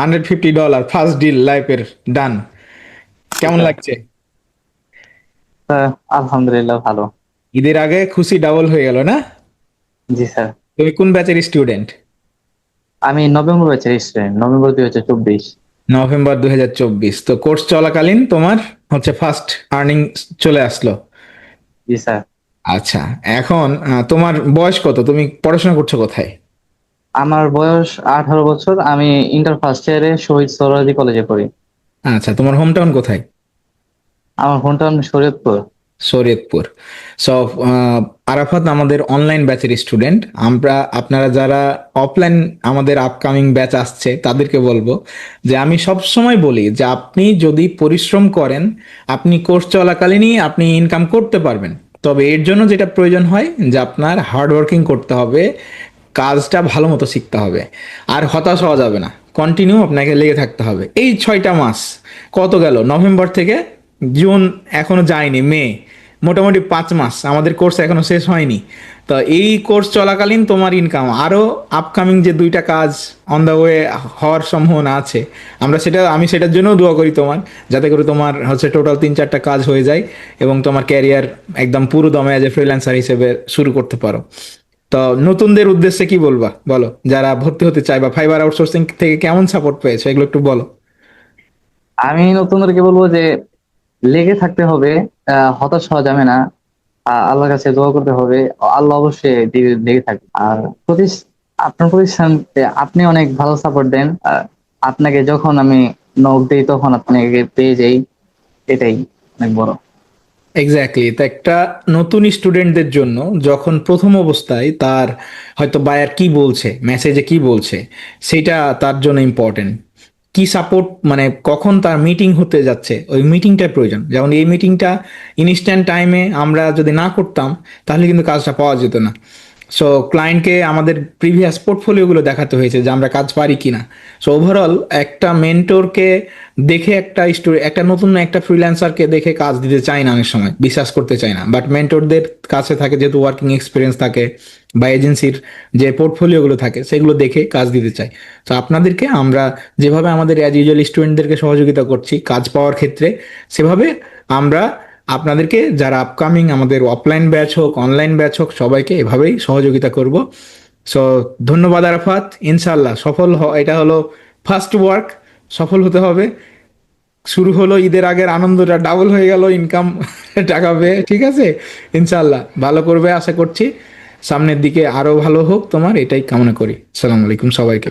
Hundred fifty dollar first deal লাইফের done কেমন লাগছে? স্যার আলহামদুলিল্লাহ ভালো। ঈদের আগে খুশি ডাবল হয়ে গেল না? জি স্যার। তুমি কোন ব্যাচের স্টুডেন্ট আমি নভেম্বর ব্যাচের স্টুডেন্ট নভেম্বর দুই হাজার চব্বিশ। নভেম্বর দু হাজার চব্বিশ। তো কোর্স চলাকালীন তোমার হচ্ছে ফার্স্ট আর্নিং চলে আসলো। জি স্যার। আচ্ছা এখন তোমার বয়স কত? তুমি পড়াশোনা করছ কোথায়? আমার বয়স আঠারো বছর আমি ইন্টার ফার্স্ট ইয়ারে শহীদ সোহরাদি কলেজে পড়ি। আচ্ছা তোমার হোম টাউন কোথায়? আমার হোমটাউন শরীয়তপুর। শরীয়তপুর। সো আরাফাত আমাদের অনলাইন ব্যাচের স্টুডেন্ট আমরা আপনারা যারা অফলাইন আমাদের আপকামিং ব্যাচ আসছে তাদেরকে বলব যে আমি সব সময় বলি যে আপনি যদি পরিশ্রম করেন আপনি কোর্স চলাকালীনই আপনি ইনকাম করতে পারবেন। তবে এর জন্য যেটা প্রয়োজন হয় যে আপনার হার্ড ওয়ার্কিং করতে হবে কাজটা ভালো মতো শিখতে হবে। আর হতাশ হওয়া যাবে না। কন্টিনিউ আপনাকে লেগে থাকতে হবে। এই ছয়টা মাস কত গেল? নভেম্বর থেকে জুন এখনও যায়নি, মে। মোটামুটি পাঁচ মাস। আমাদের কোর্স এখনও শেষ হয়নি। তো এই কোর্স চলাকালীন তোমার ইনকাম আরও আপকামিং যে দুইটা কাজ অন দ্য ওয়ে হওয়ার সম্ভাবনা আছে, আমরা সেটা, আমি সেটার জন্যও দোয়া করি তোমার, যাতে করে তোমার হচ্ছে টোটাল তিন চারটা কাজ হয়ে যায় এবং তোমার ক্যারিয়ার একদম পুরো দমে অ্যাজ এ ফ্রিল্যান্সার হিসেবে শুরু করতে পারো। তো নতুনদের উদ্দেশ্যে কি বলবা? বলো, যারা ভর্তি হতে চায় বা ফাইবার আউটসোর্সিং থেকে কেমন সাপোর্ট পেয়েছ? এগুলো একটু বলো। আমি নতুনদেরকে বলব যে, লেগে থাকতে হবে হতাশ হওয়া যাবে না। আল্লাহর কাছে দোয়া করতে হবে। আল্লাহ অবশ্যই লেগে থাকবে। আর আপনার প্রতিষ্ঠানতে আপনি অনেক ভালো সাপোর্ট দেন। আপনাকে যখন আমি নক দিই, তখন আপনাকে পেয়ে যাই। এটাই অনেক বড়। এক্স্যাক্টলি তো একটা নতুন স্টুডেন্টদের জন্য যখন প্রথম অবস্থায় তার হয়তো বায়ার কি বলছে মেসেজে কি বলছে, সেটা তার জন্য ইম্পর্টেন্ট কি সাপোর্ট মানে কখন তার মিটিং হতে যাচ্ছে, ওই মিটিংটার প্রয়োজন। যেমন এই মিটিংটা ইনস্ট্যান্ট টাইমে আমরা যদি না করতাম, তাহলে কিন্তু কাজটা পাওয়া যেত না। সো ক্লায়েন্টকে আমাদের প্রিভিয়াস পোর্টফোলিওগুলো দেখাতে হয়েছে যে আমরা কাজ পারি কি না সো ওভারঅল একটা মেন্টরকে দেখে একটা স্টোরি একটা নতুন একটা ফ্রিল্যান্সারকে দেখে কাজ দিতে চায় না অনেক সময়, বিশ্বাস করতে চায় না। বাট মেন্টরদের কাছে থাকে, যেহেতু ওয়ার্কিং এক্সপিরিয়েন্স থাকে বা এজেন্সির যে পোর্টফোলিওগুলো থাকে, সেগুলো দেখে কাজ দিতে চাই। তো আপনাদেরকে আমরা যেভাবে আমাদের অ্যাজ ইউজুয়াল স্টুডেন্টদেরকে সহযোগিতা করছি, কাজ পাওয়ার ক্ষেত্রে, সেভাবে আমরা আপনাদেরকে, যারা আপকামিং আমাদের অফলাইন ব্যাচ হোক অনলাইন ব্যাচ হোক, সবাইকে এভাবেই সহযোগিতা করব। সো ধন্যবাদ আরাফাত। ইনশাল্লাহ সফল হ এটা হলো ফার্স্ট ওয়ার্ক সফল হতে হবে। শুরু হলো ঈদের আগের আনন্দটা ডাবল হয়ে গেল ইনকাম টাকা পেয়ে, ঠিক আছে? ইনশাল্লাহ ভালো করবে আশা করছি। সামনের দিকে আরও ভালো হোক তোমার, এটাই কামনা করি। সালাম আলাইকুম সবাইকে।